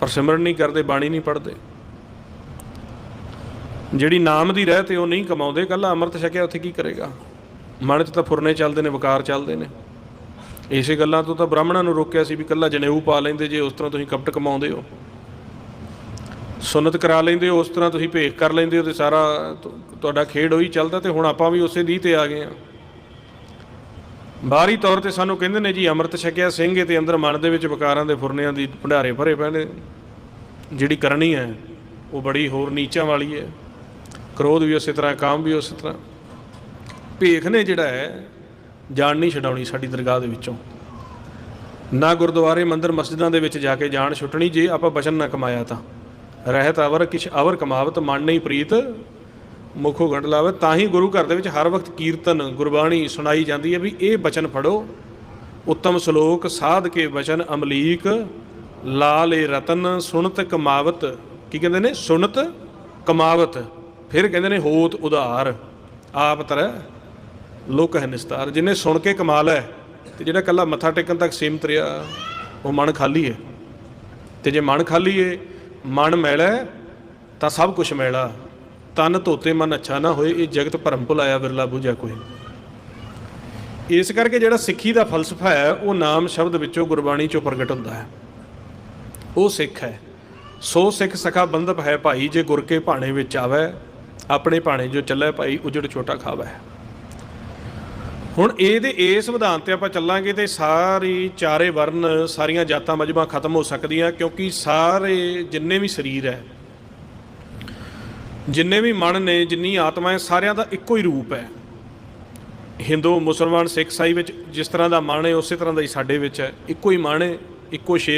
ਪਰ ਸਿਮਰਨ ਨਹੀਂ ਕਰਦੇ, ਬਾਣੀ ਨਹੀਂ ਪੜ੍ਹਦੇ। ਜਿਹੜੀ ਨਾਮ ਦੀ ਰਹਿ ਤੇ ਉਹ ਨਹੀਂ ਕਮਾਉਂਦੇ, ਕੱਲਾ ਅੰਮ੍ਰਿਤ ਛਕਿਆ, ਉੱਥੇ ਕੀ ਕਰੇਗਾ? ਮਨ 'ਚ ਤਾਂ ਫੁਰਨੇ ਚੱਲਦੇ ਨੇ, ਵਿਕਾਰ ਚੱਲਦੇ ਨੇ। ਇਸੇ ਗੱਲਾਂ ਤੋਂ ਤਾਂ ਬ੍ਰਾਹਮਣਾਂ ਨੂੰ ਰੋਕਿਆ ਸੀ ਵੀ ਕੱਲਾ ਜਨੇਊ ਪਾ ਲੈਂਦੇ ਜੇ ਉਸ ਤਰ੍ਹਾਂ ਤੁਸੀਂ ਕਪਟ ਕਮਾਉਂਦੇ ਹੋ। ਸੁਨਤ ਕਰਾ ਲੈਂਦੇ ਹੋ ਉਸ ਤਰ੍ਹਾਂ ਤੁਸੀਂ ਭੇਖ ਕਰ ਲੈਂਦੇ ਹੋ ਤੇ ਸਾਰਾ ਤੁਹਾਡਾ ਖੇਡ ਉਹੀ ਚੱਲਦਾ ਤੇ ਹੁਣ ਆਪਾਂ ਵੀ ਉਸੇ ਦੀ ਤੇ ਆ ਗਏ ਆ ਬਾਹਰੀ ਤੌਰ ਤੇ ਸਾਨੂੰ ਕਹਿੰਦੇ ਨੇ ਜੀ ਅੰਮ੍ਰਿਤ ਛਕਿਆ, ਸਿੰਘ ਹੈ ਤੇ ਅੰਦਰ ਮਨ ਦੇ ਵਿੱਚ ਵਿਕਾਰਾਂ ਦੇ ਫੁਰਨਿਆਂ ਦੀ ਭੰਡਾਰੇ ਭਰੇ ਪਏ ਨੇ। ਜਿਹੜੀ ਕਰਨੀ ਹੈ, ਉਹ ਬੜੀ ਹੋਰ ਨੀਚਾਂ ਵਾਲੀ ਹੈ। ਕ੍ਰੋਧ ਵੀ ਉਸੇ ਤਰ੍ਹਾਂ, ਕਾਮ ਵੀ ਉਸੇ ਤਰ੍ਹਾਂ। ਭੇਖ ਨੇ ਜਿਹੜਾ ਹੈ ਜਾਣ ਨਹੀਂ ਛਡਾਉਣੀ ਸਾਡੀ ਦਰਗਾਹ ਦੇ ਵਿੱਚੋਂ। ਨਾ ਗੁਰਦੁਆਰੇ, ਮੰਦਰ, ਮਸਜਿਦਾਂ ਦੇ ਵਿੱਚ ਜਾ ਕੇ ਜਾਣ ਛੁੱਟਣੀ, ਜੇ ਆਪਾਂ ਬਚਨ ਨਾ ਕਮਾਇਆ ਤਾਂ। ਰਹਿਤ ਅਵਰ ਕਿਛ ਅਵਰ ਕਮਾਵਤ, ਮਨ ਨਹੀਂ ਪ੍ਰੀਤ। ਮੁਖੋ ਗੰਢ ਲਾਵੇ, ਤਾਂ ਹੀ ਗੁਰੂ ਘਰ ਦੇ ਵਿੱਚ ਹਰ ਵਕਤ ਕੀਰਤਨ, ਗੁਰਬਾਣੀ ਸੁਣਾਈ ਜਾਂਦੀ ਹੈ ਵੀ ਇਹ ਬਚਨ ਫੜੋ ਉੱਤਮ ਸ਼ਲੋਕ, ਸਾਧ ਕੇ ਬਚਨ ਅਮਲੀਕ, ਲਾਲੇ ਰਤਨ ਸੁਣਤ ਕਮਾਵਤ। ਕੀ ਕਹਿੰਦੇ ਨੇ? ਸੁਣਤ ਕਮਾਵਤ। ਫਿਰ ਕਹਿੰਦੇ ਨੇ ਹੋਤ ਉਧਾਰ। ਆਪ ਤਰ ਲੋਕ ਹੈ ਨਿਸਤਾਰ। ਜਿਹਨੇ ਸੁਣ ਕੇ ਕਮਾ ਲਿਆ ਤੇ ਜਿਹੜਾ ਕੱਲਾ ਮੱਥਾ ਟੇਕਣ ਤੱਕ ਸੀਮਤ ਰਿਹਾ, ਉਹ ਮਨ ਖਾਲੀ ਹੈ। ਤੇ ਜੇ ਮਨ ਖਾਲੀ ਹੈ ਮਨ ਮੈਲਾ ਤਾਂ ਸਭ ਕੁਝ ਮੈਲਾ। ਤਨ ਧੋਤੇ ਮਨ ਅੱਛਾ ਨਾ ਹੋਏ, ਇਹ ਜਗਤ ਭਰਮ ਭੁਲਾਇਆ ਵਿਰਲਾ ਬੁਝਾ ਕੋਈ ਇਸ ਕਰਕੇ ਜਿਹੜਾ ਸਿੱਖੀ ਦਾ ਫਲਸਫਾ ਹੈ, ਉਹ ਨਾਮ ਸ਼ਬਦ ਵਿੱਚੋਂ ਗੁਰਬਾਣੀ ਚੋਂ ਪ੍ਰਗਟ ਹੁੰਦਾ ਹੈ। ਉਹ ਸਿੱਖ ਹੈ। ਸੋ ਸਿੱਖ ਸਖਾ ਬੰਧਪ ਹੈ ਭਾਈ, ਜੇ ਗੁਰ ਕੇ ਭਾਣੇ ਵਿੱਚ ਆਵੇ, ਆਪਣੇ ਭਾਣੇ ਜੋ ਚੱਲੇ ਭਾਈ, ਉਜੜ ਛੋਟਾ ਖਾਵੇ। ਹੁਣ ਇਹਦੇ ਇਸ ਵਿਧਾਨ ਤੇ ਆਪਾਂ ਚੱਲਾਂਗੇ ਤੇ ਸਾਰੀ ਚਾਰੇ ਵਰਨ, ਸਾਰੀਆਂ ਜਾਤਾਂ ਮਜਬਾਂ ਖਤਮ ਹੋ ਸਕਦੀਆਂ, ਕਿਉਂਕਿ ਸਾਰੇ ਜਿੰਨੇ ਵੀ ਸਰੀਰ ਹੈ ਜਿੰਨੇ ਵੀ ਮਨ ਨੇ, ਜਿੰਨੀ ਆਤਮਾ ਹੈ, ਸਾਰਿਆਂ ਦਾ ਇੱਕੋ ਹੀ ਰੂਪ ਹੈ। ਹਿੰਦੂ, ਮੁਸਲਮਾਨ, ਸਿੱਖ ਸਾਈ ਵਿੱਚ ਜਿਸ ਤਰ੍ਹਾਂ ਦਾ ਮਨ ਹੈ, ਉਸੇ ਤਰ੍ਹਾਂ ਦਾ ਹੀ ਸਾਡੇ ਵਿੱਚ ਹੈ। ਇੱਕੋ ਹੀ ਮਨ ਹੈ, ਇੱਕੋ ਸ਼ੇਪ